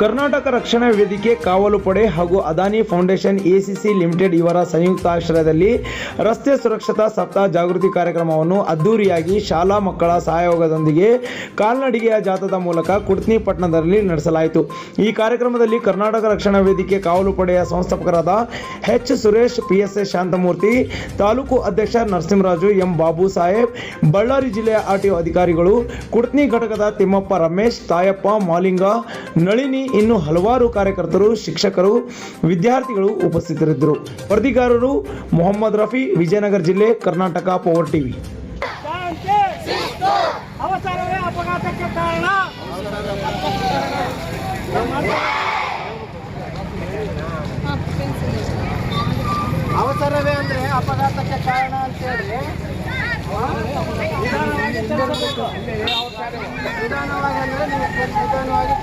ಕರ್ನಾಟಕ ರಕ್ಷಣಾ ವೇದಿಕೆ ಕಾವಲು ಪಡೆ ಹಾಗೂ ಅದಾನಿ ಫೌಂಡೇಶನ್ ಎಸಿಸಿ ಲಿಮಿಟೆಡ್ ಇವರ ಸಂಯುಕ್ತ ಆಶ್ರಯದಲ್ಲಿ ರಸ್ತೆ ಸುರಕ್ಷತಾ ಸಪ್ತಾಹ ಜಾಗೃತಿ ಕಾರ್ಯಕ್ರಮವನ್ನು ಅದ್ದೂರಿಯಾಗಿ ಶಾಲಾ ಮಕ್ಕಳ ಸಹಯೋಗದೊಂದಿಗೆ ಕಾಲ್ನಡಿಗೆಯ ಜಾಥದ ಮೂಲಕ ಕುಡ್ನಿ ಪಟ್ಟಣದಲ್ಲಿ ನಡೆಸಲಾಯಿತು. ಈ ಕಾರ್ಯಕ್ರಮದಲ್ಲಿ ಕರ್ನಾಟಕ ರಕ್ಷಣಾ ವೇದಿಕೆ ಕಾವಲು ಪಡೆಯ ಸಂಸ್ಥಾಪಕರಾದ ಎಚ್ ಸುರೇಶ್, ಪಿಎಸ್ಎ ಶಾಂತಮೂರ್ತಿ, ತಾಲೂಕು ಅಧ್ಯಕ್ಷ ನರಸಿಂಹರಾಜು ಎಂ ಬಾಬು ಸಾಹೇಬ್, ಬಳ್ಳಾರಿ ಜಿಲ್ಲೆಯ ಆರ್ಟಿಒ ಅಧಿಕಾರಿಗಳು ಕುಡ್ನಿ ಘಟಕದ ತಿಮ್ಮಪ್ಪ ರಮೇಶ್, ತಾಯಪ್ಪ ಮಾಲಿಂಗ, ನಳಿನಿ ಇನ್ನು ಹಲವಾರು ಕಾರ್ಯಕರ್ತರು, ಶಿಕ್ಷಕರು, ವಿದ್ಯಾರ್ಥಿಗಳು ಉಪಸ್ಥಿತರಿದ್ದರು ವರದಿಗಾರರು ಮೊಹಮ್ಮದ್ ರಫಿ, ವಿಜಯನಗರ ಜಿಲ್ಲೆ, ಕರ್ನಾಟಕ ಪವರ್ ಟಿವಿ ಅವಸರವೇ ಅಂದ್ರೆ ಅಪಘಾತಕ್ಕೆ ಕಾರಣ ನಿಧಾನವಾಗಿ ಚಲಿಸಬೇಕು. ನಿಧಾನವಾಗಿ ಅಂದ್ರೆ ನೀವು ನಿಧಾನವಾಗಿ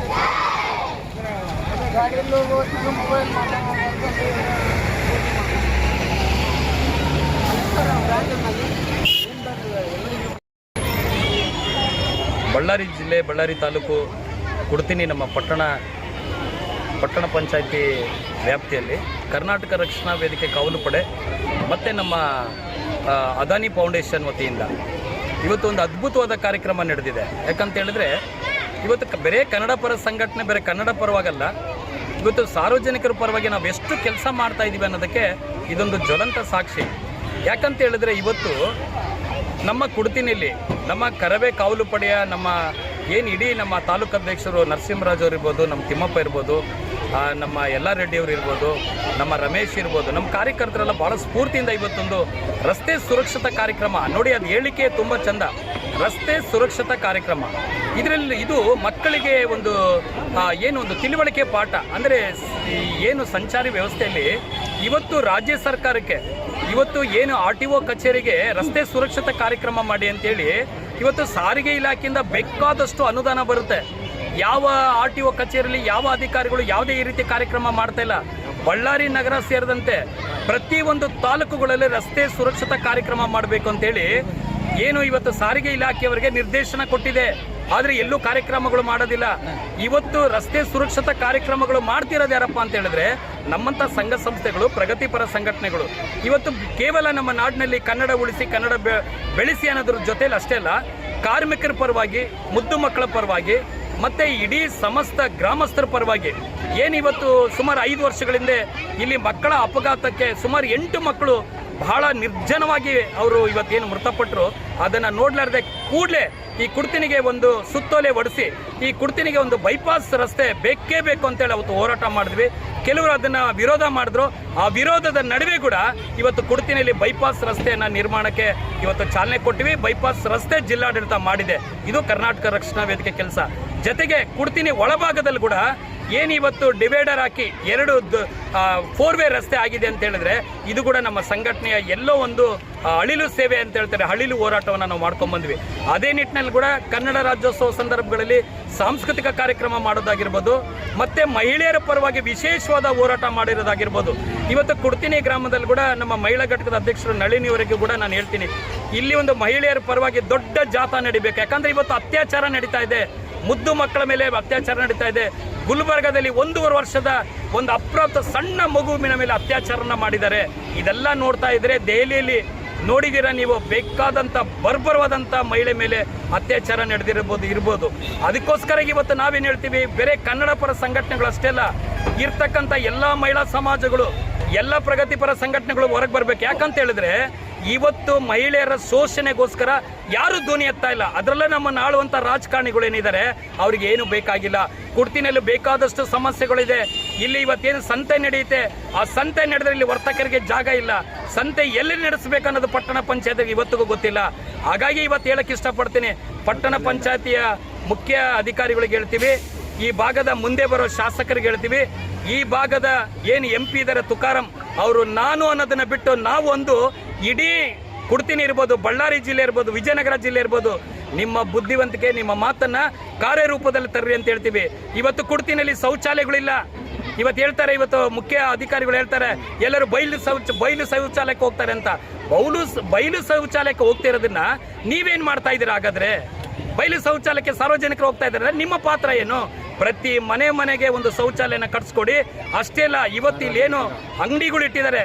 ಬಳ್ಳಾರಿ ಜಿಲ್ಲೆ, ಬಳ್ಳಾರಿ ತಾಲೂಕು ಕೊಡ್ತೀನಿ ನಮ್ಮ ಪಟ್ಟಣ ಪಟ್ಟಣ ಪಂಚಾಯತಿ ವ್ಯಾಪ್ತಿಯಲ್ಲಿ. ಕರ್ನಾಟಕ ರಕ್ಷಣಾ ವೇದಿಕೆ ಕಾವಲು ಪಡೆ, ಮತ್ತು ನಮ್ಮ ಅದಾನಿ ಫೌಂಡೇಶನ್ ವತಿಯಿಂದ. ಇವತ್ತು ಒಂದು ಅದ್ಭುತವಾದ ಕಾರ್ಯಕ್ರಮ ನಡೆದಿದೆ. ಯಾಕಂತ ಹೇಳಿದ್ರೆ ಇವತ್ತು ಬೇರೆ ಕನ್ನಡ ಪರ ಸಂಘಟನೆ, ಬೇರೆ ಕನ್ನಡ ಪರವಾಗಲ್ಲ. ಇವತ್ತು ಸಾರ್ವಜನಿಕರ ಪರವಾಗಿ ನಾವು ಎಷ್ಟು ಕೆಲಸ ಮಾಡ್ತಾ ಇದ್ದೀವಿ ಅನ್ನೋದಕ್ಕೆ ಇದೊಂದು ಜ್ವಲಂತ ಸಾಕ್ಷಿ. ಯಾಕಂತ ಹೇಳಿದ್ರೆ ಇವತ್ತು ನಮ್ಮ ಕುಡ್ತಿನಲ್ಲಿ, ನಮ್ಮ ಕರವೇ ಕಾವಲು ಪಡೆಯ ನಮ್ಮ ಏನು ಇಡೀ ನಮ್ಮ ತಾಲೂಕು ಅಧ್ಯಕ್ಷರು ನರಸಿಂಹರಾಜ್ ಅವರು ಇರ್ಬೋದು, ನಮ್ಮ ತಿಮ್ಮಪ್ಪ ಇರ್ಬೋದು ನಮ್ಮ ಎಲ್ಲ ರೆಡ್ಡಿಯವರು ಇರ್ಬೋದು, ನಮ್ಮ ರಮೇಶ್ ಇರ್ಬೋದು, ನಮ್ಮ ಕಾರ್ಯಕರ್ತರೆಲ್ಲ ಭಾಳ ಸ್ಫೂರ್ತಿಯಿಂದ ಇವತ್ತೊಂದು ರಸ್ತೆ ಸುರಕ್ಷತಾ ಕಾರ್ಯಕ್ರಮ. ನೋಡಿ, ಅದು ಹೇಳಿಕೆ ತುಂಬ ಚಂದ. ರಸ್ತೆ ಸುರಕ್ಷತಾ ಕಾರ್ಯಕ್ರಮ. ಇದರಲ್ಲಿ ಇದು ಮಕ್ಕಳಿಗೆ ಒಂದು ಏನು ಒಂದು ತಿಳುವಳಿಕೆ ಪಾಠ. ಅಂದರೆ ಏನು ಸಂಚಾರಿ ವ್ಯವಸ್ಥೆಯಲ್ಲಿ ಇವತ್ತು ರಾಜ್ಯ ಸರ್ಕಾರಕ್ಕೆ, ಇವತ್ತು ಏನು ಆರ್ ಟಿ ಒ ಕಚೇರಿಗೆ ರಸ್ತೆ ಸುರಕ್ಷತಾ ಕಾರ್ಯಕ್ರಮ ಮಾಡಿ ಅಂತೇಳಿ ಇವತ್ತು ಸಾರಿಗೆ ಇಲಾಖೆಯಿಂದ ಬೇಕಾದಷ್ಟು ಅನುದಾನ ಬರುತ್ತೆ. ಯಾವ ಆರ್ ಟಿ ಒ ಕಚೇರಿಯಲ್ಲಿ ಯಾವ ಅಧಿಕಾರಿಗಳು ಯಾವುದೇ ಈ ರೀತಿ ಕಾರ್ಯಕ್ರಮ ಮಾಡ್ತಾ ಇಲ್ಲ. ಬಳ್ಳಾರಿ ನಗರ ಸೇರಿದಂತೆ ಪ್ರತಿಯೊಂದು ತಾಲೂಕುಗಳಲ್ಲಿ ರಸ್ತೆ ಸುರಕ್ಷತಾ ಕಾರ್ಯಕ್ರಮ ಮಾಡಬೇಕು ಅಂತೇಳಿ ಏನು ಇವತ್ತು ಸಾರಿಗೆ ಇಲಾಖೆಯವರಿಗೆ ನಿರ್ದೇಶನ ಕೊಟ್ಟಿದೆ. ಆದರೆ ಎಲ್ಲೂ ಕಾರ್ಯಕ್ರಮಗಳು ಮಾಡೋದಿಲ್ಲ. ಇವತ್ತು ರಸ್ತೆ ಸುರಕ್ಷತಾ ಕಾರ್ಯಕ್ರಮಗಳು ಮಾಡ್ತಿರೋದು ಯಾರಪ್ಪ ಅಂತ ಹೇಳಿದ್ರೆ ನಮ್ಮಂಥ ಸಂಘ ಸಂಸ್ಥೆಗಳು, ಪ್ರಗತಿಪರ ಸಂಘಟನೆಗಳು. ಇವತ್ತು ಕೇವಲ ನಮ್ಮ ನಾಡಿನಲ್ಲಿ ಕನ್ನಡ ಉಳಿಸಿ, ಕನ್ನಡ ಬೆಳೆಸಿ ಅನ್ನೋದ್ರ ಜೊತೆಲಿ ಅಷ್ಟೇ ಅಲ್ಲ, ಕಾರ್ಮಿಕರ ಪರವಾಗಿ, ಮುದ್ದು ಮಕ್ಕಳ ಪರವಾಗಿ, ಮತ್ತೆ ಇಡೀ ಸಮಸ್ತ ಗ್ರಾಮಸ್ಥರ ಪರವಾಗಿ ಏನಿವತ್ತು ಸುಮಾರು ಐದು ವರ್ಷಗಳಿಂದ ಇಲ್ಲಿ ಮಕ್ಕಳ ಅಪಘಾತಕ್ಕೆ ಸುಮಾರು ಎಂಟು ಮಕ್ಕಳು ಬಹಳ ನಿರ್ಜನವಾಗಿ ಅವರು ಇವತ್ತೇನು ಮೃತಪಟ್ಟರು ಅದನ್ನು ನೋಡ್ಲಾರ್ದೆ ಕೂಡಲೇ ಈ ಕುಡ್ತಿನಿಗೆ ಒಂದು ಸುತ್ತೋಲೆ ಒಡಿಸಿ, ಈ ಕುಡ್ತಿನಿಗೆ ಒಂದು ಬೈಪಾಸ್ ರಸ್ತೆ ಬೇಕೇ ಬೇಕು ಅಂತೇಳಿ ಅವತ್ತು ಹೋರಾಟ ಮಾಡಿದ್ವಿ. ಕೆಲವರು ಅದನ್ನ ವಿರೋಧ ಮಾಡಿದ್ರು. ಆ ವಿರೋಧದ ನಡುವೆ ಕೂಡ ಇವತ್ತು ಕುಡ್ತಿನಲ್ಲಿ ಬೈಪಾಸ್ ರಸ್ತೆಯನ್ನ ನಿರ್ಮಾಣಕ್ಕೆ ಇವತ್ತು ಚಾಲನೆ ಕೊಟ್ಟಿವಿ. ಬೈಪಾಸ್ ರಸ್ತೆ ಜಿಲ್ಲಾಡಳಿತ ಮಾಡಿದೆ. ಇದು ಕರ್ನಾಟಕ ರಕ್ಷಣಾ ವೇದಿಕೆ ಕೆಲಸ. ಜೊತೆಗೆ ಕುಡ್ತಿನಿ ಒಳಭಾಗದಲ್ಲಿ ಕೂಡ ಏನು ಇವತ್ತು ಡಿವೈಡರ್ ಹಾಕಿ ಎರಡು ಫೋರ್ ವೇ ರಸ್ತೆ ಆಗಿದೆ ಅಂತ ಹೇಳಿದ್ರೆ ಇದು ಕೂಡ ನಮ್ಮ ಸಂಘಟನೆಯ ಎಲ್ಲೋ ಒಂದು ಅಳಿಲು ಸೇವೆ ಅಂತ ಹೇಳ್ತಾರೆ. ಅಳಿಲು ಹೋರಾಟವನ್ನು ನಾವು ಮಾಡ್ಕೊಂಡ್ ಬಂದ್ವಿ. ಅದೇ ನಿಟ್ಟಿನಲ್ಲಿ ಕೂಡ ಕನ್ನಡ ರಾಜ್ಯೋತ್ಸವ ಸಂದರ್ಭಗಳಲ್ಲಿ ಸಾಂಸ್ಕೃತಿಕ ಕಾರ್ಯಕ್ರಮ ಮಾಡೋದಾಗಿರ್ಬೋದು, ಮತ್ತೆ ಮಹಿಳೆಯರ ಪರವಾಗಿ ವಿಶೇಷವಾದ ಹೋರಾಟ ಮಾಡಿರೋದಾಗಿರ್ಬೋದು. ಇವತ್ತು ಕುಡ್ತಿನಿ ಗ್ರಾಮದಲ್ಲಿ ಕೂಡ ನಮ್ಮ ಮಹಿಳಾ ಘಟಕದ ಅಧ್ಯಕ್ಷರು ನಳಿನಿಯವರೆಗೂ ಕೂಡ ನಾನು ಹೇಳ್ತೀನಿ. ಇಲ್ಲಿ ಒಂದು ಮಹಿಳೆಯರ ಪರವಾಗಿ ದೊಡ್ಡ ಜಾಥಾ ನಡಿಬೇಕು. ಯಾಕಂದ್ರೆ ಇವತ್ತು ಅತ್ಯಾಚಾರ ನಡೀತಾ ಇದೆ. ಮುದ್ದು ಮಕ್ಕಳ ಮೇಲೆ ಅತ್ಯಾಚಾರ ನಡೀತಾ ಇದೆ. ಗುಲ್ಬರ್ಗದಲ್ಲಿ ಒಂದೂವರೆ ವರ್ಷದ ಒಂದು ಅಪ್ರಾಪ್ತ ಸಣ್ಣ ಮಗುವಿನ ಮೇಲೆ ಅತ್ಯಾಚಾರನ ಮಾಡಿದ್ದಾರೆ. ಇದೆಲ್ಲ ನೋಡ್ತಾ ಇದ್ರೆ ದೆಹಲಿಯಲ್ಲಿ ನೋಡಿದ್ದೀರಾ ನೀವು ಬೇಕಾದಂಥ ಬರ್ಬರವಾದಂಥ ಮಹಿಳೆ ಮೇಲೆ ಅತ್ಯಾಚಾರ ನಡೆದಿರ್ಬೋದು ಇರ್ಬೋದು. ಅದಕ್ಕೋಸ್ಕರ ಇವತ್ತು ನಾವೇನು ಹೇಳ್ತೀವಿ, ಬೇರೆ ಕನ್ನಡ ಪರ ಸಂಘಟನೆಗಳು ಅಲ್ಲ, ಇರ್ತಕ್ಕಂಥ ಎಲ್ಲ ಮಹಿಳಾ ಸಮಾಜಗಳು, ಎಲ್ಲ ಪ್ರಗತಿಪರ ಸಂಘಟನೆಗಳು ಹೊರಗೆ ಬರಬೇಕು. ಯಾಕಂತ ಹೇಳಿದ್ರೆ ಇವತ್ತು ಮಹಿಳೆಯರ ಶೋಷಣೆಗೋಸ್ಕರ ಯಾರು ಧ್ವನಿ ಎತ್ತಾ ಇಲ್ಲ. ಅದರಲ್ಲೇ ನಮ್ಮನ್ನು ಆಳುವಂಥ ರಾಜಕಾರಣಿಗಳು ಏನಿದ್ದಾರೆ ಅವ್ರಿಗೆ ಏನು ಬೇಕಾಗಿಲ್ಲ. ಕುಡ್ತಿನಲ್ಲಿ ಬೇಕಾದಷ್ಟು ಸಮಸ್ಯೆಗಳಿದೆ. ಇಲ್ಲಿ ಇವತ್ತೇನು ಸಂತೆ ನಡೆಯುತ್ತೆ? ಆ ಸಂತೆ ನಡೆದ್ರೆ ಇಲ್ಲಿ ವರ್ತಕರಿಗೆ ಜಾಗ ಇಲ್ಲ. ಸಂತೆ ಎಲ್ಲಿ ನಡೆಸಬೇಕು ಅನ್ನೋದು ಪಟ್ಟಣ ಪಂಚಾಯತ್ಗೆ ಇವತ್ತಿಗೂ ಗೊತ್ತಿಲ್ಲ. ಹಾಗಾಗಿ ಇವತ್ತು ಹೇಳಕ್ ಇಷ್ಟಪಡ್ತೀನಿ. ಪಟ್ಟಣ ಪಂಚಾಯತಿಯ ಮುಖ್ಯ ಅಧಿಕಾರಿಗಳಿಗೆ ಹೇಳ್ತೀವಿ. ಈ ಭಾಗದ ಮುಂದೆ ಬರೋ ಶಾಸಕರಿಗೆ ಹೇಳ್ತೀವಿ. ಈ ಭಾಗದ ಏನು ಎಂ ಪಿ ಇದ್ದಾರೆ ತುಕಾರಂ ಅವರು ನಾನು ಅನ್ನೋದನ್ನ ಬಿಟ್ಟು ನಾವು ಒಂದು ಇಡೀ ಕುಡ್ತಿನಿ ಇರ್ಬೋದು, ಬಳ್ಳಾರಿ ಜಿಲ್ಲೆ ಇರ್ಬೋದು, ವಿಜಯನಗರ ಜಿಲ್ಲೆ ಇರ್ಬೋದು, ನಿಮ್ಮ ಬುದ್ಧಿವಂತಿಕೆ, ನಿಮ್ಮ ಮಾತನ್ನ ಕಾರ್ಯರೂಪದಲ್ಲಿ ತರ್ರಿ ಅಂತ ಹೇಳ್ತೀವಿ. ಇವತ್ತು ಕುಡ್ತಿನಲ್ಲಿ ಶೌಚಾಲಯಗಳಿಲ್ಲ. ಇವತ್ತು ಹೇಳ್ತಾರೆ, ಇವತ್ತು ಮುಖ್ಯ ಅಧಿಕಾರಿಗಳು ಹೇಳ್ತಾರೆ, ಎಲ್ಲರೂ ಬಯಲು ಶೌಚ ಬಯಲು ಶೌಚಾಲಯಕ್ಕೆ ಹೋಗ್ತಾರೆ ಅಂತ. ಬೌಲು ಬಯಲು ಶೌಚಾಲಯಕ್ಕೆ ಹೋಗ್ತಿರೋದನ್ನ ನೀವೇನು ಮಾಡ್ತಾ ಇದ್ದೀರಾ ಹಾಗಾದ್ರೆ? ಬಯಲು ಶೌಚಾಲಯಕ್ಕೆ ಸಾರ್ವಜನಿಕರು ಹೋಗ್ತಾ ಇದ್ದಾರೆ, ನಿಮ್ಮ ಪಾತ್ರ ಏನು? ಪ್ರತಿ ಮನೆ ಮನೆಗೆ ಒಂದು ಶೌಚಾಲಯನ ಕಟ್ಸ್ಕೊಡಿ. ಅಷ್ಟೇ ಅಲ್ಲ ಇವತ್ತು ಇಲ್ಲೇನು ಅಂಗಡಿಗಳು ಇಟ್ಟಿದ್ದಾರೆ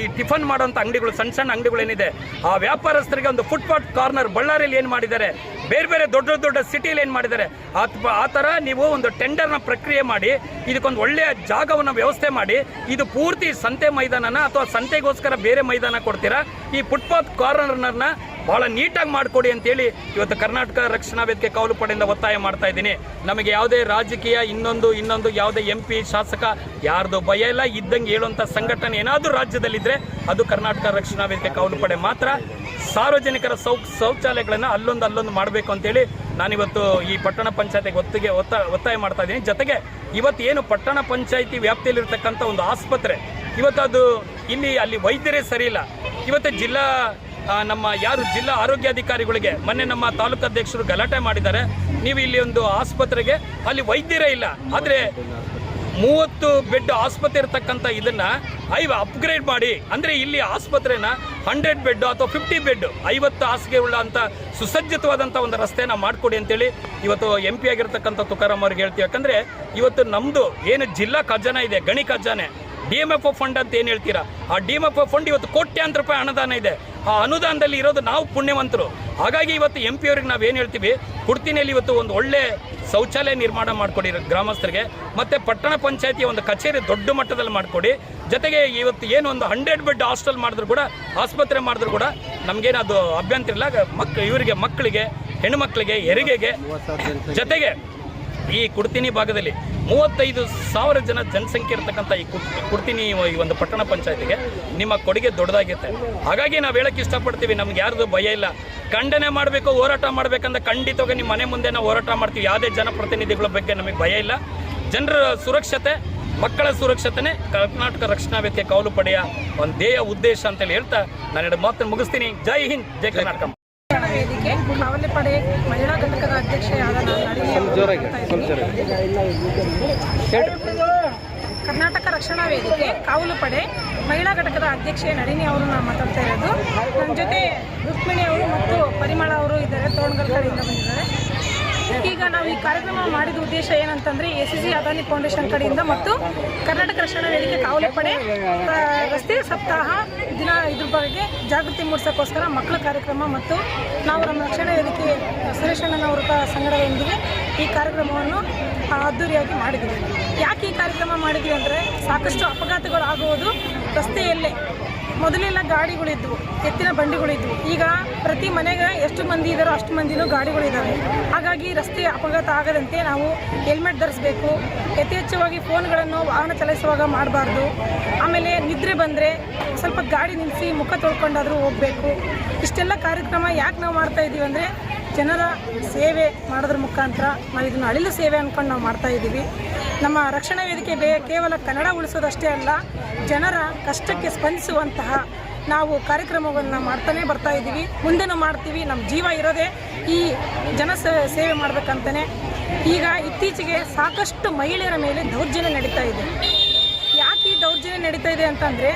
ಈ ಟಿಫನ್ ಮಾಡುವಂಥ ಅಂಗಡಿಗಳು, ಸಣ್ಣ ಸಣ್ಣ ಅಂಗಡಿಗಳು ಏನಿದೆ ಆ ವ್ಯಾಪಾರಸ್ಥರಿಗೆ ಒಂದು ಫುಟ್ಪಾತ್ ಕಾರ್ನರ್ ಬಳ್ಳಾರಿಯಲ್ಲಿ ಏನು ಮಾಡಿದ್ದಾರೆ? ಬೇರೆ ಬೇರೆ ದೊಡ್ಡ ದೊಡ್ಡ ಸಿಟಿಯಲ್ಲಿ ಏನು ಮಾಡಿದ್ದಾರೆ? ಆ ಥರ ನೀವು ಒಂದು ಟೆಂಡರ್ನ ಪ್ರಕ್ರಿಯೆ ಮಾಡಿ, ಇದಕ್ಕೊಂದು ಒಳ್ಳೆಯ ಜಾಗವನ್ನು ವ್ಯವಸ್ಥೆ ಮಾಡಿ, ಇದು ಪೂರ್ತಿ ಸಂತೆ ಮೈದಾನನ ಅಥವಾ ಸಂತೆಗೋಸ್ಕರ ಬೇರೆ ಮೈದಾನ ಕೊಡ್ತೀರಾ? ಈ ಫುಟ್ಪಾತ್ ಕಾರ್ನರ್ನ ಬಹಳ ನೀಟಾಗಿ ಮಾಡಿಕೊಡಿ ಅಂತೇಳಿ ಇವತ್ತು ಕರ್ನಾಟಕ ರಕ್ಷಣಾ ವೇದಿಕೆ ಕಾವಲು ಪಡೆಯಿಂದ ಒತ್ತಾಯ ಮಾಡ್ತಾ ಇದ್ದೀನಿ. ನಮಗೆ ಯಾವುದೇ ರಾಜಕೀಯ, ಇನ್ನೊಂದು ಇನ್ನೊಂದು ಯಾವುದೇ ಎಂ ಪಿ ಶಾಸಕ, ಯಾರ್ದು ಭಯ ಇಲ್ಲ, ಇದ್ದಂಗೆ ಹೇಳುವಂಥ ಸಂಘಟನೆ ಏನಾದರೂ ರಾಜ್ಯದಲ್ಲಿದ್ದರೆ ಅದು ಕರ್ನಾಟಕ ರಕ್ಷಣಾ ವೇದಿಕೆ ಕಾವಲು ಪಡೆ ಮಾತ್ರ. ಸಾರ್ವಜನಿಕರ ಸೌ ಶೌಚಾಲಯಗಳನ್ನು ಅಲ್ಲೊಂದು ಅಲ್ಲೊಂದು ಮಾಡಬೇಕು ಅಂತೇಳಿ ನಾನಿವತ್ತು ಈ ಪಟ್ಟಣ ಪಂಚಾಯತಿಗೆ ಒತ್ತಿಗೆ ಒತ್ತ, ಒತ್ತಾಯ ಮಾಡ್ತಾ ಇದ್ದೀನಿ. ಜೊತೆಗೆ ಇವತ್ತು ಏನು ಪಟ್ಟಣ ಪಂಚಾಯತಿ ವ್ಯಾಪ್ತಿಯಲ್ಲಿರ್ತಕ್ಕಂಥ ಒಂದು ಆಸ್ಪತ್ರೆ, ಇವತ್ತು ಅದು ಇಲ್ಲಿ ಅಲ್ಲಿ ವೈದ್ಯರೇ ಸರಿ ಇಲ್ಲ. ಇವತ್ತು ಜಿಲ್ಲಾ ನಮ್ಮ ಯಾರು ಜಿಲ್ಲಾ ಆರೋಗ್ಯಾಧಿಕಾರಿಗಳಿಗೆ ಮೊನ್ನೆ ನಮ್ಮ ತಾಲೂಕಾಧ್ಯಕ್ಷರು ಗಲಾಟೆ ಮಾಡಿದ್ದಾರೆ. ನೀವು ಇಲ್ಲಿ ಒಂದು ಆಸ್ಪತ್ರೆಗೆ, ಅಲ್ಲಿ ವೈದ್ಯರೇ ಇಲ್ಲ. ಆದರೆ ಮೂವತ್ತು ಬೆಡ್ ಆಸ್ಪತ್ರೆ ಇರತಕ್ಕಂಥ ಇದನ್ನ ಐವ ಅಪ್ಗ್ರೇಡ್ ಮಾಡಿ, ಅಂದ್ರೆ ಇಲ್ಲಿ ಆಸ್ಪತ್ರೆನ ಹಂಡ್ರೆಡ್ ಬೆಡ್ ಅಥವಾ ಫಿಫ್ಟಿ ಬೆಡ್ ಐವತ್ತು ಹಾಸಿಗೆ ಉಳ್ಳ ಅಂತ ಸುಸಜ್ಜಿತವಾದಂಥ ಒಂದು ರಸ್ತೆನ ಮಾಡಿಕೊಡಿ ಅಂತೇಳಿ ಇವತ್ತು ಎಂ ಪಿ ಆಗಿರ್ತಕ್ಕಂಥ ತುಕಾರಾಮ್ ಅವ್ರಿಗೆ ಹೇಳ್ತೀವಿ. ಯಾಕಂದರೆ ಇವತ್ತು ನಮ್ದು ಏನು ಜಿಲ್ಲಾ ಖಜಾನೆ ಇದೆ, ಗಣಿ ಖಜಾನೆ. D M F O fund ಅಂತ ಏನು ಹೇಳ್ತೀರಾ? ಆ ಡಿ ಎಂ ಎಫ್ ಫಂಡ್ ಇವತ್ತು ಕೋಟ್ಯಾಂತರ ರೂಪಾಯಿ ಅನುದಾನ ಇದೆ. ಆ ಅನುದಾನದಲ್ಲಿ ಇರೋದು ನಾವು ಪುಣ್ಯವಂತರು. ಹಾಗಾಗಿ ಇವತ್ತು ಎಂ ಪಿ ಅವ್ರಿಗೆ ನಾವೇನು ಹೇಳ್ತೀವಿ? ಕುಡ್ತಿನಲ್ಲಿ ಇವತ್ತು ಒಂದು ಒಳ್ಳೆ ಶೌಚಾಲಯ ನಿರ್ಮಾಣ ಮಾಡಿಕೊಡಿ ಗ್ರಾಮಸ್ಥರಿಗೆ ಮತ್ತು ಪಟ್ಟಣ ಪಂಚಾಯತಿಯ ಒಂದು ಕಚೇರಿ ದೊಡ್ಡ ಮಟ್ಟದಲ್ಲಿ ಮಾಡಿಕೊಡಿ. ಜೊತೆಗೆ ಇವತ್ತು ಏನು ಒಂದು ಹಂಡ್ರೆಡ್ ಬೆಡ್ ಹಾಸ್ಟೆಲ್ ಮಾಡಿದ್ರು ಕೂಡ ಆಸ್ಪತ್ರೆ ಮಾಡಿದ್ರು ಕೂಡ ನಮಗೇನು ಅದು ಅಭ್ಯಂತರ ಇಲ್ಲ. ಮಕ್ ಇವರಿಗೆ ಮಕ್ಕಳಿಗೆ ಹೆಣ್ಣು ಮಕ್ಕಳಿಗೆ ಹೆರಿಗೆಗೆ ಜೊತೆಗೆ ಈ ಕುಡ್ತಿನಿ ಭಾಗದಲ್ಲಿ ಮೂವತ್ತೈದು ಸಾವಿರ ಜನ ಜನಸಂಖ್ಯೆ ಇರತಕ್ಕಂಥ ಈ ಕುಡ್- ಕುಡ್ತಿನಿ ಈ ಒಂದು ಪಟ್ಟಣ ಪಂಚಾಯತಿಗೆ ನಿಮ್ಮ ಕೊಡುಗೆ ದೊಡ್ಡದಾಗಿರುತ್ತೆ. ಹಾಗಾಗಿ ನಾವು ಹೇಳಕ್ಕೆ ಇಷ್ಟಪಡ್ತೀವಿ, ನಮ್ಗೆ ಯಾರ್ದು ಭಯ ಇಲ್ಲ. ಖಂಡನೆ ಮಾಡಬೇಕು, ಹೋರಾಟ ಮಾಡಬೇಕಂದ್ರೆ ಖಂಡಿತವಾಗಿ ನಿಮ್ಮ ಮನೆ ಮುಂದೆ ನಾವು ಹೋರಾಟ ಮಾಡ್ತೀವಿ. ಯಾವುದೇ ಜನಪ್ರತಿನಿಧಿಗಳ ಬಗ್ಗೆ ನಮಗೆ ಭಯ ಇಲ್ಲ. ಜನರ ಸುರಕ್ಷತೆ, ಮಕ್ಕಳ ಸುರಕ್ಷತೆನೇ ಕರ್ನಾಟಕ ರಕ್ಷಣಾ ವ್ಯಕ್ತಿಯ ಕಾವಲು ಪಡೆಯ ಒಂದು ಧ್ಯೇಯ ಉದ್ದೇಶ ಅಂತೇಳಿ ಹೇಳ್ತಾ ನಾನು ಎರಡು ಮಾತನ್ನು ಮುಗಿಸ್ತೀನಿ. ಜೈ ಹಿಂದ್, ಜೈ ಕರ್ನಾಟಕ. ರಕ್ಷಣಾ ಕಾವಲೆ ಪಡೆ ಮಹಿಳಾ ಘಟಕದ ಅಧ್ಯಕ್ಷೆಯಾದ ಕರ್ನಾಟಕ ರಕ್ಷಣಾ ವೇದಿಕೆ ಕಾವಲು ಪಡೆ ಮಹಿಳಾ ಘಟಕದ ಅಧ್ಯಕ್ಷೆ ನಳಿನಿ ಅವರು ನಾನು ಮಾತಾಡ್ತಾ ಇರೋದು. ನನ್ನ ಜೊತೆ ರುಕ್ಮಿಣಿ ಅವರು ಮತ್ತು ಪರಿಮಳ ಅವರು ಇದ್ದಾರೆ. ತೋಣಗಲ್ ಕಡೆಯಿಂದ ಬಂದಿದ್ದಾರೆ. ಈಗ ನಾವು ಈ ಕಾರ್ಯಕ್ರಮ ಮಾಡಿದ ಉದ್ದೇಶ ಏನಂತಂದ್ರೆ ಎಸ್ ಸಿ ಅದಾನಿ ಫೌಂಡೇಶನ್ ಕಡೆಯಿಂದ ಮತ್ತು ಕರ್ನಾಟಕ ರಕ್ಷಣಾ ವೇದಿಕೆ ಕಾವಲು ಪಡೆ ರಸ್ತೆ ಸಪ್ತಾಹ ದಿನ ಇದ್ರ ಬಗ್ಗೆ ಜಾಗೃತಿ ಮೂಡಿಸೋಕ್ಕೋಸ್ಕರ ಮಕ್ಕಳ ಕಾರ್ಯಕ್ರಮ ಮತ್ತು ನಾವು ನಮ್ಮ ರಕ್ಷಣಾ ವೇದಿಕೆ ಸುರೇಶಣ್ಣನವರ ಸಂಘಟನೆಯೊಂದಿಗೆ ಈ ಕಾರ್ಯಕ್ರಮವನ್ನು ಅದ್ದೂರಿಯಾಗಿ ಮಾಡಿದ್ದೀವಿ. ಯಾಕೆ ಈ ಕಾರ್ಯಕ್ರಮ ಮಾಡಿದ್ವಿ ಅಂದರೆ ಸಾಕಷ್ಟು ಅಪಘಾತಗಳು ಆಗುವುದು ರಸ್ತೆಯಲ್ಲೇ. ಮೊದಲೆಲ್ಲ ಗಾಡಿಗಳಿದ್ವು, ಎತ್ತಿನ ಬಂಡಿಗಳಿದ್ವು. ಈಗ ಪ್ರತಿ ಮನೆಗೆ ಎಷ್ಟು ಮಂದಿ ಇದ್ದಾರೋ ಅಷ್ಟು ಮಂದಿನೂ ಗಾಡಿಗಳಿದ್ದಾವೆ ಹಾಗಾಗಿ ರಸ್ತೆ ಅಪಘಾತ ಆಗದಂತೆ ನಾವು ಹೆಲ್ಮೆಟ್ ಧರಿಸಬೇಕು. ಯಥೇಚ್ಛವಾಗಿ ಫೋನ್ಗಳನ್ನು ವಾಹನ ಚಲಾಯಿಸುವಾಗ ಮಾಡಬಾರ್ದು. ಆಮೇಲೆ ನಿದ್ರೆ ಬಂದರೆ ಸ್ವಲ್ಪ ಗಾಡಿ ನಿಲ್ಲಿಸಿ ಮುಖ ತೊಳ್ಕೊಂಡಾದರೂ ಹೋಗಬೇಕು. ಇಷ್ಟೆಲ್ಲ ಕಾರ್ಯಕ್ರಮ ಯಾಕೆ ನಾವು ಮಾಡ್ತಾ ಇದ್ದೀವಿ ಅಂದರೆ, ಜನರ ಸೇವೆ ಮಾಡೋದ್ರ ಮುಖಾಂತರ, ನಾವು ಇದನ್ನು ಅಳಿಲು ಸೇವೆ ಅಂದ್ಕೊಂಡು ನಾವು ಮಾಡ್ತಾ ಇದ್ದೀವಿ ನಮ್ಮ ರಕ್ಷಣಾ ವೇದಿಕೆ ಬೇ ಕೇವಲ ಕನ್ನಡ ಉಳಿಸೋದಷ್ಟೇ ಅಲ್ಲ, ಜನರ ಕಷ್ಟಕ್ಕೆ ಸ್ಪಂದಿಸುವಂತಹ ನಾವು ಕಾರ್ಯಕ್ರಮವನ್ನು ಮಾಡ್ತಾನೆ ಬರ್ತಾ ಇದ್ದೀವಿ ಮುಂದೆನೂ ಮಾಡ್ತೀವಿ ನಮ್ಮ ಜೀವ ಇರೋದೇ ಈ ಜನ ಸೇವೆ ಮಾಡಬೇಕಂತಲೇ ಈಗ ಇತ್ತೀಚೆಗೆ ಸಾಕಷ್ಟು ಮಹಿಳೆಯರ ಮೇಲೆ ದೌರ್ಜನ್ಯ ನಡೀತಾ ಇದೆ. ಯಾಕೆ ಈ ದೌರ್ಜನ್ಯ ನಡೀತಾ ಇದೆ ಅಂತಂದರೆ,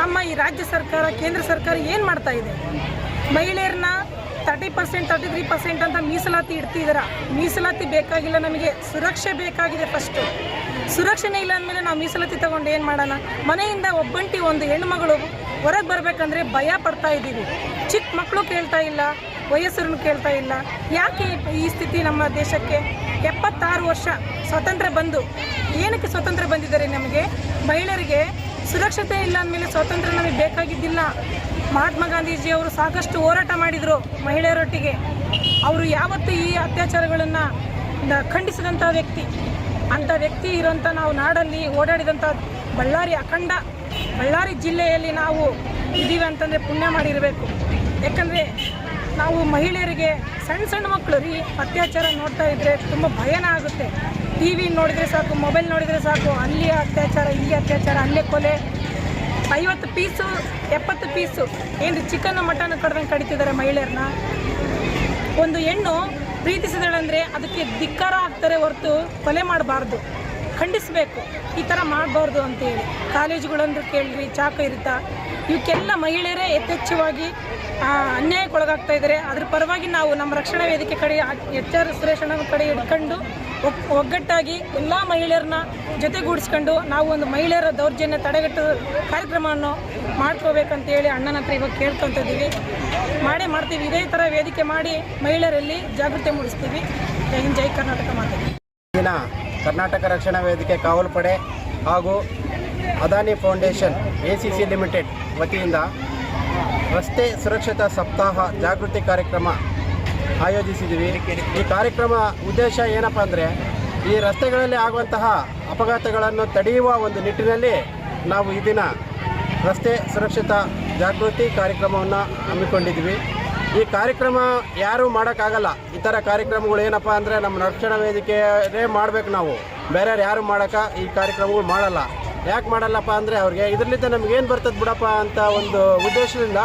ನಮ್ಮ ಈ ರಾಜ್ಯ ಸರ್ಕಾರ, ಕೇಂದ್ರ ಸರ್ಕಾರ ಏನು ಮಾಡ್ತಾ ಇದೆ? ಮಹಿಳೆಯರನ್ನ thirty percent thirty three percent ಅಂತ ಮೀಸಲಾತಿ ಇಡ್ತಿದ್ದೀರಾ? ಮೀಸಲಾತಿ ಬೇಕಾಗಿಲ್ಲ ನಮಗೆ. ಸುರಕ್ಷೆ ಬೇಕಾಗಿದೆ ಫಸ್ಟು ಸುರಕ್ಷಣೆ ಇಲ್ಲ ಅಂದಮೇಲೆ ನಾವು ಮೀಸಲಾತಿ ತಗೊಂಡು ಏನು ಮಾಡೋಣ? ಮನೆಯಿಂದ ಒಬ್ಬಂಟಿ ಒಂದು ಹೆಣ್ಮಗಳು ಹೊರಗೆ ಬರಬೇಕಂದ್ರೆ ಭಯ ಪಡ್ತಾ ಇದ್ದೀವಿ. ಚಿಕ್ಕ ಮಕ್ಕಳು ಕೇಳ್ತಾ ಇಲ್ಲ, ವಯಸ್ಸರನ್ನು ಕೇಳ್ತಾ ಇಲ್ಲ. ಯಾಕೆ ಈ- ಸ್ಥಿತಿ ನಮ್ಮ ದೇಶಕ್ಕೆ? ಎಪ್ಪತ್ತಾರು ವರ್ಷ ಸ್ವಾತಂತ್ರ್ಯ ಬಂದು. ಏನಕ್ಕೆ ಸ್ವಾತಂತ್ರ್ಯ ಬಂದಿದ್ದಾರೆ ನಮಗೆ? ಮಹಿಳೆಯರಿಗೆ ಸುರಕ್ಷತೆ ಇಲ್ಲ ಅಂದಮೇಲೆ ಸ್ವಾತಂತ್ರ್ಯ ನಮಗೆ ಬೇಕಾಗಿದ್ದಿಲ್ಲ. ಮಹಾತ್ಮ ಗಾಂಧೀಜಿ ಅವರು ಸಾಕಷ್ಟು ಹೋರಾಟ ಮಾಡಿದರು ಮಹಿಳೆಯರೊಟ್ಟಿಗೆ. ಅವರು ಯಾವತ್ತೂ ಈ ಅತ್ಯಾಚಾರಗಳನ್ನು ಖಂಡಿಸಿದಂಥ ವ್ಯಕ್ತಿ. ಅಂಥ ವ್ಯಕ್ತಿ ಇರೋಂಥ ನಾವು ನಾಡಲ್ಲಿ ಓಡಾಡಿದಂಥ ಬಳ್ಳಾರಿ ಅಖಂಡ ಬಳ್ಳಾರಿ ಜಿಲ್ಲೆಯಲ್ಲಿ ನಾವು ಇದ್ದೀವಿ ಅಂತಂದರೆ ಪುಣ್ಯ ಮಾಡಿರಬೇಕು. ಯಾಕಂದರೆ ನಾವು ಮಹಿಳೆಯರಿಗೆ ಸಣ್ಣ ಸಣ್ಣ ಮಕ್ಕಳು ರೀ ಅತ್ಯಾಚಾರ ನೋಡ್ತಾ ಇದ್ದರೆ ತುಂಬ ಭಯನ ಆಗುತ್ತೆ. ಟಿ ವಿ ನೋಡಿದರೆ ಸಾಕು, ಮೊಬೈಲ್ ನೋಡಿದರೆ ಸಾಕು ಅಲ್ಲಿಯ ಅತ್ಯಾಚಾರ, ಇಲ್ಲಿ ಅತ್ಯಾಚಾರ, ಅಲ್ಲೇ ಕೊಲೆ. ಐವತ್ತು ಪೀಸು, ಎಪ್ಪತ್ತು ಪೀಸು. ಏನು ಚಿಕನ್ ಮಟನ್ ಕಡ್ದಂಗೆ ಕಡಿತಿದ್ದಾರೆ ಮಹಿಳೆಯರನ್ನ ಒಂದು ಹೆಣ್ಣು ಪ್ರೀತಿಸಿದಳಂದರೆ ಅದಕ್ಕೆ ಧಿಕ್ಕಾರ ಆಗ್ತಾರೆ ಹೊರತು ಕೊಲೆ ಮಾಡಬಾರ್ದು. ಖಂಡಿಸಬೇಕು. ಈ ಥರ ಮಾಡಬಾರ್ದು ಅಂತೇಳಿ. ಕಾಲೇಜುಗಳಂದ್ರೆ ಕೇಳ್ರಿ, ಚಾಕ ಇರುತ್ತಾ? ಇವಕ್ಕೆಲ್ಲ ಮಹಿಳೆಯರೇ ಯಥೇಚ್ಛವಾಗಿ ಅನ್ಯಾಯಕ್ಕೊಳಗಾಗ್ತಾ ಇದ್ದಾರೆ ಅದ್ರ ಪರವಾಗಿ ನಾವು ನಮ್ಮ ರಕ್ಷಣಾ ವೇದಿಕೆ ಕಡೆ ಎಚ್ ಆರ್ ಸುರೇಶಣ್ಣ ಕಡೆ ಒಗ್- ಒಗ್ಗಟ್ಟಾಗಿ ಎಲ್ಲ ಮಹಿಳೆಯರನ್ನ ಜೊತೆಗೂಡಿಸ್ಕೊಂಡು ನಾವು ಒಂದು ಮಹಿಳೆಯರ ದೌರ್ಜನ್ಯ ತಡೆಗಟ್ಟುವ ಕಾರ್ಯಕ್ರಮವನ್ನು ಮಾಡ್ಕೋಬೇಕಂತೇಳಿ ಅಣ್ಣನ ಹತ್ರ ಇವಾಗ ಕೇಳ್ಕೊತಿದ್ದೀವಿ. ಮಾಡೇ ಮಾಡ್ತೀವಿ. ಇದೇ ಥರ ವೇದಿಕೆ ಮಾಡಿ ಮಹಿಳೆಯರಲ್ಲಿ ಜಾಗೃತಿ ಮೂಡಿಸ್ತೀವಿ. ಜೈ ಹಿಂದ್, ಜೈ ಕರ್ನಾಟಕ ಮಾತಾಡಿ ದಿನ ಕರ್ನಾಟಕ ರಕ್ಷಣಾ ವೇದಿಕೆ ಕಾವಲು ಪಡೆ ಹಾಗೂ Adani foundation A C C limited ವತಿಯಿಂದ ರಸ್ತೆ ಸುರಕ್ಷತಾ ಸಪ್ತಾಹ ಜಾಗೃತಿ ಕಾರ್ಯಕ್ರಮ ಆಯೋಜಿಸಿದ್ದೀವಿ. ಈ ಕಾರ್ಯಕ್ರಮ ಉದ್ದೇಶ ಏನಪ್ಪ ಅಂದರೆ, ಈ ರಸ್ತೆಗಳಲ್ಲಿ ಆಗುವಂತಹ ಅಪಘಾತಗಳನ್ನು ತಡೆಯುವ ಒಂದು ನಿಟ್ಟಿನಲ್ಲಿ ನಾವು ಈ ದಿನ ರಸ್ತೆ ಸುರಕ್ಷತಾ ಜಾಗೃತಿ ಕಾರ್ಯಕ್ರಮವನ್ನು ಹಮ್ಮಿಕೊಂಡಿದ್ದೀವಿ. ಈ ಕಾರ್ಯಕ್ರಮ ಯಾರೂ ಮಾಡೋಕ್ಕಾಗಲ್ಲ. ಈ ಥರ ಕಾರ್ಯಕ್ರಮಗಳು ಏನಪ್ಪ ಅಂದರೆ, ನಮ್ಮ ರಕ್ಷಣಾ ವೇದಿಕೆಯೇ ಮಾಡಬೇಕು ನಾವು. ಬೇರೆಯವ್ರು ಯಾರು ಮಾಡೋಕ್ಕೆ ಈ ಕಾರ್ಯಕ್ರಮಗಳು ಮಾಡಲ್ಲ. ಯಾಕೆ ಮಾಡಲ್ಲಪ್ಪ ಅಂದರೆ, ಅವ್ರಿಗೆ ಇದರಲ್ಲಿಂದ ನಮಗೇನು ಬರ್ತದೆ ಬಿಡಪ್ಪ ಅಂತ ಒಂದು ಉದ್ದೇಶದಿಂದ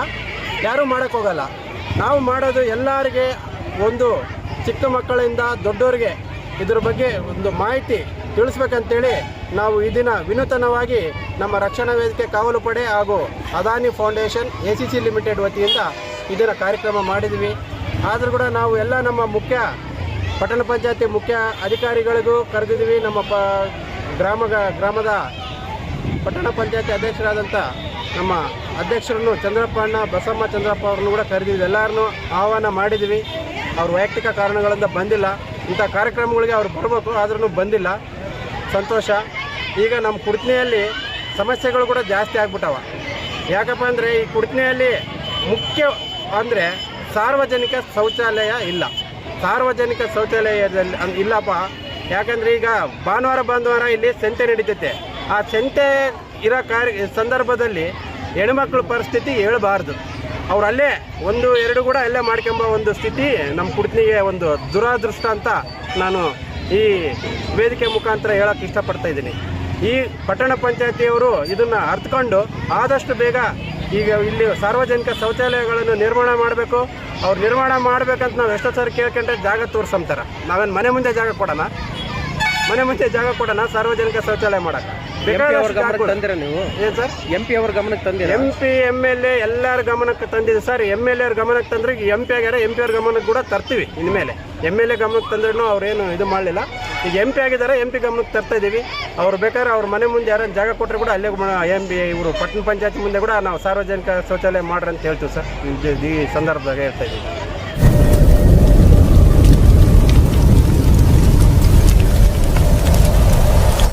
ಯಾರೂ ಮಾಡೋಕ್ಕೋಗಲ್ಲ ನಾವು ಮಾಡೋದು ಎಲ್ಲರಿಗೆ ಒಂದು ಚಿಕ್ಕ ಮಕ್ಕಳಿಂದ ದೊಡ್ಡವರಿಗೆ ಇದ್ರ ಬಗ್ಗೆ ಒಂದು ಮಾಹಿತಿ ತಿಳಿಸ್ಬೇಕಂತೇಳಿ ನಾವು ಈ ದಿನ ವಿನೂತನವಾಗಿ ನಮ್ಮ ರಕ್ಷಣಾ ವೇದಿಕೆ ಕಾವಲು ಪಡೆ ಹಾಗೂ Adani foundation A C C limited ವತಿಯಿಂದ ಇದರ ಕಾರ್ಯಕ್ರಮ ಮಾಡಿದ್ವಿ. ಆದರೂ ಕೂಡ ನಾವು ಎಲ್ಲ ನಮ್ಮ ಮುಖ್ಯ, ಪಟ್ಟಣ ಪಂಚಾಯತಿ ಮುಖ್ಯ ಅಧಿಕಾರಿಗಳಿಗೂ ಕರೆದಿದ್ದೀವಿ ನಮ್ಮ ಪ ಗ್ರಾಮ ಗ್ರಾಮದ ಪಟ್ಟಣ ಪಂಚಾಯತಿ ಅಧ್ಯಕ್ಷರಾದಂಥ ನಮ್ಮ ಅಧ್ಯಕ್ಷರನ್ನು ಚಂದ್ರಪ್ಪ ಅಣ್ಣ, ಬಸಮ್ಮ ಚಂದ್ರಪ್ಪ ಅವ್ರನ್ನು ಕೂಡ ಕರೆದಿದ್ವಿ ಎಲ್ಲರನ್ನೂ ಆಹ್ವಾನ ಮಾಡಿದ್ವಿ ಅವ್ರ ವೈಯಕ್ತಿಕ ಕಾರಣಗಳಿಂದ ಬಂದಿಲ್ಲ. ಇಂಥ ಕಾರ್ಯಕ್ರಮಗಳಿಗೆ ಅವ್ರು ಬರಬೇಕು ಆದ್ರೂ ಬಂದಿಲ್ಲ. ಸಂತೋಷ. ಈಗ ನಮ್ಮ ಕುಡ್ತಿನಿಯಲ್ಲಿ ಸಮಸ್ಯೆಗಳು ಕೂಡ ಜಾಸ್ತಿ ಆಗ್ಬಿಟ್ಟವ. ಯಾಕಪ್ಪ ಅಂದರೆ ಈ ಕುಡ್ತಿನಿಯಲ್ಲಿ ಮುಖ್ಯ ಅಂದರೆ ಸಾರ್ವಜನಿಕ ಶೌಚಾಲಯ ಇಲ್ಲ. ಸಾರ್ವಜನಿಕ ಶೌಚಾಲಯದಲ್ಲಿ ಇಲ್ಲಪ್ಪ. ಯಾಕಂದರೆ ಈಗ ಭಾನುವಾರ ಭಾನುವಾರ ಇಲ್ಲಿ ಸಂತೆ ನಡೀತೈತೆ. ಆ ಸಂತೆ ಇರೋ ಕಾರ್ಯ ಸಂದರ್ಭದಲ್ಲಿ ಹೆಣ್ಮಕ್ಳ ಪರಿಸ್ಥಿತಿ ಹೇಳಬಾರ್ದು. ಅವ್ರು ಅಲ್ಲೇ ಒಂದು, ಎರಡು ಕೂಡ ಅಲ್ಲೇ ಮಾಡ್ಕೊಂಬ ಒಂದು ಸ್ಥಿತಿ ನಮ್ಮ ಕುಡ್ತಿನಿಗೆ ಒಂದು ದುರಾದೃಷ್ಟ ಅಂತ ನಾನು ಈ ವೇದಿಕೆ ಮುಖಾಂತರ ಹೇಳೋಕ್ಕೆ ಇಷ್ಟಪಡ್ತಾ ಇದ್ದೀನಿ. ಈ ಪಟ್ಟಣ ಪಂಚಾಯತಿಯವರು ಇದನ್ನು ಅರ್ಥಕೊಂಡು ಆದಷ್ಟು ಬೇಗ ಈಗ ಇಲ್ಲಿ ಸಾರ್ವಜನಿಕ ಶೌಚಾಲಯಗಳನ್ನು ನಿರ್ಮಾಣ ಮಾಡಬೇಕು. ಅವ್ರು ನಿರ್ಮಾಣ ಮಾಡಬೇಕಂತ ನಾವು ಎಷ್ಟೋ ಸಾರಿ ಕೇಳ್ಕೊಂಡ್ರೆ ಜಾಗ ತೋರಿಸಂತಾರೆ ನಾವೇನು ಮನೆ ಮುಂದೆ ಜಾಗ ಕೊಡೋಣ? ಮನೆ ಮುಂದೆ ಜಾಗ ಕೊಡೋಣ, ಸಾರ್ವಜನಿಕ ಶೌಚಾಲಯ ಮಾಡಕ್ಕೆ. ತಂದಿರ ನೀವು? ಏನು ಸರ್? ಎಂ ಪಿ ಅವ್ರ ಗಮನಕ್ಕೆ ತಂದಿರ? M P M L A ಎಲ್ಲರ ಗಮನಕ್ಕೆ ತಂದಿದೆ ಸರ್. ಎಂ ಎಲ್ ಎರ್ ಗಮನಕ್ಕೆ ತಂದ್ರೆ ಈಗ ಎಂ ಪಿ ಆಗ್ಯಾರ ಎಂ ಪಿ ಅವ್ರ ಗಮನಕ್ಕೆ ಕೂಡ ತರ್ತೀವಿ ಇನ್ಮೇಲೆ. ಎಂ ಎಲ್ ಎ ಗಮನಕ್ಕೆ ತಂದ್ರೂ ಅವ್ರೇನು ಇದು ಮಾಡಲಿಲ್ಲ. ಈಗ ಎಂ ಪಿ ಆಗಿದ್ದಾರೆ ಎಂ ಪಿ ಗಮನಕ್ಕೆ ತರ್ತಾ ಇದ್ದೀವಿ ಅವ್ರು ಬೇಕಾದ್ರೆ ಅವ್ರ ಮನೆ ಮುಂದೆ ಯಾರು ಜಾಗ ಕೊಟ್ಟರೆ ಕೂಡ ಅಲ್ಲೇ ಎಂ ಪಿ ಇವರು ಪಟ್ಟಣ ಪಂಚಾಯತ್ ಮುಂದೆ ಕೂಡ ನಾವು ಸಾರ್ವಜನಿಕ ಶೌಚಾಲಯ ಮಾಡ್ರಿ ಅಂತ ಹೇಳ್ತೀವಿ ಸರ್. ಈ- ಈ ಸಂದರ್ಭದಾಗ ಹೇಳ್ತಾ ಇದ್ದೀವಿ